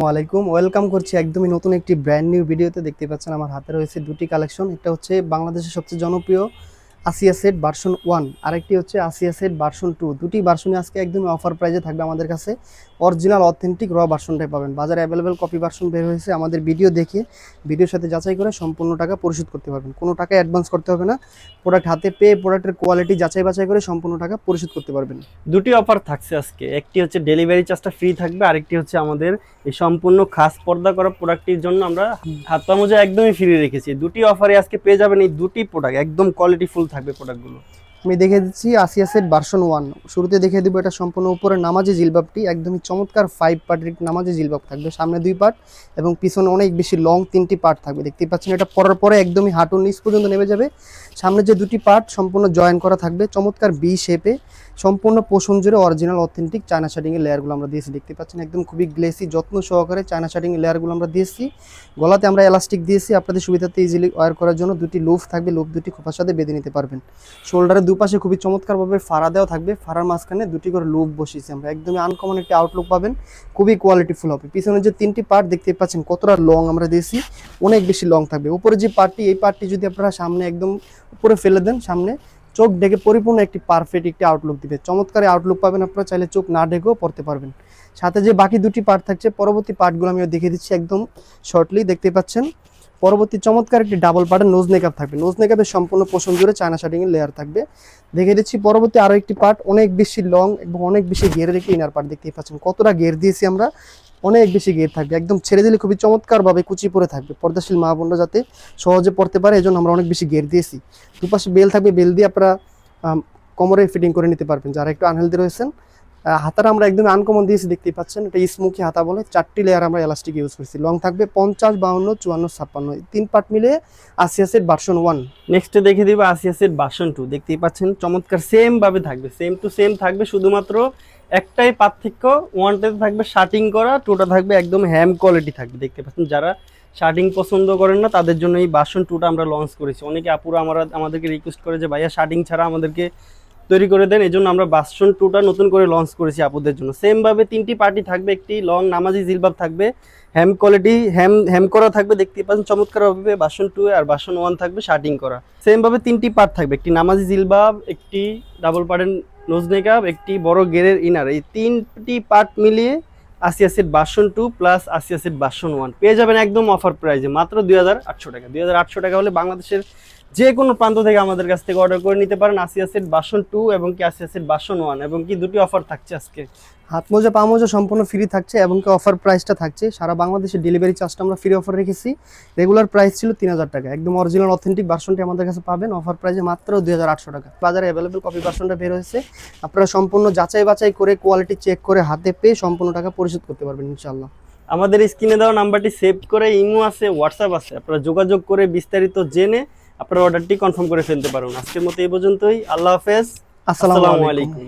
ওয়ালাইকুম ওয়েলকাম করছি একদমই নতুন একটি ব্র্যান্ড নিউ ভিডিওতে দেখতে পাচ্ছেন আমার হাতে রয়েছে দুটি কালেকশন একটা হচ্ছে বাংলাদেশের সবচেয়ে জনপ্রিয় আসিয়া সেট ভার্সন ওয়ান আরেকটি হচ্ছে আসিয়া সেট ভার্সন টু দুটি ভার্সনই আজকে একদমই অফার প্রাইজে থাকবে আমাদের কাছে। অরিজিনাল অথেন্টিক র ভার্সনটাই পাবেন। বাজারে অ্যাভেলেবেল কপি ভার্সন বের হয়েছে। আমাদের ভিডিও দেখে ভিডিওর সাথে যাচাই করে সম্পূর্ণ টাকা পরিশোধ করতে পারবেন। কোনো টাকা অ্যাডভান্স করতে হবে না। প্রোডাক্ট হাতে পেয়ে প্রোডাক্টের কোয়ালিটি যাচাই বাছাই করে সম্পূর্ণ টাকা পরিশোধ করতে পারবেন। দুটি অফার থাকছে আজকে। একটি হচ্ছে ডেলিভারি চার্জটা ফ্রি থাকবে। আরেকটি হচ্ছে আমাদের এই সম্পূর্ণ খাস পর্দা করা প্রোডাক্টটির জন্য আমরা হাত মোজা একদমই ফ্রি রেখেছি। দুটি অফারে আজকে পেয়ে যাবেন এই দুটি প্রোডাক্ট একদম কোয়ালিটি ফুল থাকবে প্রোডাক্টগুলো আমি দেখে দিচ্ছি আসিয়া সেট ভার্সন ওয়ান শুরুতে দেখে দিব এটা সম্পূর্ণ উপরে, নামাজি জিলবাবটি, একদমই চমৎকার ফাইভ পার্টের নামাজি জিলবাব থাকবে, সামনে দুই পার্ট এবং পিছনে অনেক বেশি লং তিনটি পার্ট থাকবে। দেখতেই পাচ্ছেন এটা পরার পরে একদমই হাঁটুর নিচ পর্যন্ত নেমে যাবে। সামনে যে দুটি পার্ট সম্পূর্ণ জয়েন করা থাকবে, চমৎকার বি শেপে সম্পূর্ণ পোষণ জুড়ে অরিজিনাল অথেন্টিক চায়না শার্টিং এর লেয়ারগুলো আমরা দিয়েছি। দেখতে পাচ্ছেন একদম খুবই গ্লেসি যত্ন সহকারে চায়না শার্টিং এর লেয়ারগুলো আমরা দিয়েছি। গলাতে আমরা এলাস্টিক দিয়েছি, আপনাদের সুবিধাতে ইজিলি ওয়ার করার জন্য দুটি লুফ থাকবে লুফ দুটি খোপার সাথে বেঁধে নিতে পারবেন। শোল্ডারের দুপাশে খুবই চমৎকারভাবে ফাড়া দেওয়া থাকবে। ফাড়ার মাঝখানে দুটি করে লুপ বসিয়েছি আমরা। একদমই আনকমন একটি আউটলুক পাবেন। খুবই কোয়ালিটিফুল হবে। পিছনে যে তিনটি পার্ট দেখতে পাচ্ছেন, কতটা লং আমরা দিয়েছি, অনেক বেশি লং থাকবে। উপরে যে পার্টটি এই পার্টটি যদি আপনারা সামনে একদম উপরে ফেলে দেন, সামনে চোখ ডেকে পরিপূর্ণ একটি পারফেক্ট একটি আউটলুক দিবে। চমৎকার আউটলুক পাবেন আপনারা, চাইলে চোখ না ডেকেও পড়তে পারবেন। সাথে যে বাকি দুটি পার্ট থাকছে, পরবর্তী পার্টগুলো আমি দেখিয়ে দিচ্ছি একদম শর্টলি দেখতে পাচ্ছেন। পরবর্তী চমৎকার একটি ডাবল পার্টের নোজ মেকআপ থাকবে। নোজ মেকআপের সম্পূর্ণ পোষণ জুড়ে চায়না শার্টিং এর লেয়ার থাকবে। দেখে দিচ্ছি, পরবর্তী আরও একটি পার্ট অনেক বেশি লং এবং অনেক বেশি গেরের একটি ইনার পার্ট দেখতেই পাচ্ছেন। কতটা গের দিয়েছি আমরা, অনেক বেশি গের থাকবে। একদম ছেড়ে দিলে খুবই চমৎকারভাবে কুচি পরে থাকবে। পর্দাশীল মা যাতে সহজে পড়তে পারে, এজন্য আমরা অনেক বেশি গের দিয়েছি। দুপাশে বেল থাকবে। বেল দিয়ে আপনারা কোমরে ফিটিং করে নিতে পারবেন। যারা একটু আনহেলদি রয়েছেন হাতাটা আমরা একদম আনকমন দিয়েছি দেখতেই পাচ্ছেন। এটা স্মুকি হাতা বলে। চারটি লেয়ার আমরা এলাস্টিক ইউজ করছি। লং থাকবে পঞ্চাশ, বাউন্ন, চুয়ান্ন, ছাপ্পান্ন। তিন পার্ট মিলে আশি আশির ভার্সন ওয়ান নেক্সটে দেখে দিব আসিয়া সেট বাসন টু দেখতেই পাচ্ছেন, চমৎকার সেম ভাবে থাকবে। সেম টু সেম থাকবে শুধুমাত্র একটাই পার্থক্য ওয়ানটাতে থাকবে শার্টিং করা। টুটা থাকবে একদম হ্যাম কোয়ালিটি থাকবে। দেখতে পাচ্ছেন, যারা শার্টিং পছন্দ করেন না, তাদের জন্য এই বাসন টুটা আমরা লঞ্চ করেছি। অনেকে আপুরা আমরা আমাদেরকে রিকোয়েস্ট করে যে, ভাইয়া শার্টিং ছাড়া আমাদেরকে তৈরি করে দেন। এই জন্য আমরা বাসন টুটা নতুন করে লঞ্চ করেছি আপুদের জন্য। সেম ভাবে তিনটি পার্টি থাকবে, একটি লং নামাজি জিলবাব থাকবে হ্যাম কোয়ালিটি হ্যাম হ্যাম করা থাকবে দেখতে পাচ্ছেন চমৎকার ভাবে বাসন টু আর বাসন ওয়ান থাকবে শার্টিং করা। সেম ভাবে তিনটি পার্ট থাকবে, একটি নামাজি জিলবাব, একটি ডাবল পার্টের নোজ একটি বড় গেরের ইনার এই তিনটি পার্ট মিলিয়ে আশি আশির বাসন টু প্লাস আশি আশির বাসন ওয়ান পেয়ে যাবেন একদম অফার প্রাইজে মাত্র দুই হাজার আটশো টাকা। দুই হাজার আটশো টাকা হলে বাংলাদেশের যে কোনো প্রান্ত থেকে আমাদের কাছ থেকে অর্ডার করে নিতে পারেন আশি আশির বাসন টু এবং কি আশি আশির বাসন ওয়ান এবং কি দুটি অফার থাকছে আজকে? হাত মোজা পা মোজা সম্পূর্ণ ফ্রি থাকছে এবং কি অফার প্রাইসটা থাকছে। সারা বাংলাদেশে ডেলিভারি চার্জটা আমরা ফ্রি অফার রেখেছি। রেগুলার প্রাইস ছিল তিন হাজার টাকা। একদম অরিজিনাল অথেন্টিক বাসনটি আমাদের কাছে পাবেন। অফার প্রাইসে মাত্র দুই হাজার আটশো টাকা। বাজারে অ্যাভেলেবেল কপি ভার্সনটা বের হয়েছে। আপনারা সম্পূর্ণ যাচাই বাছাই করে কোয়ালিটি চেক করে হাতে পেয়ে সম্পূর্ণ টাকা পরিশোধ করতে পারবেন ইনশাল্লাহ আমাদের স্ক্রিনে দেওয়া নাম্বারটি সেভ করে ইমো আছে হোয়াটসঅ্যাপ আছে। আপনারা যোগাযোগ করে বিস্তারিত জেনে আপনার অর্ডারটি কনফার্ম করে ফেলতে পারুন। আজকের মতো এই পর্যন্তই। আল্লাহ হাফেজ। আসসালামু আলাইকুম।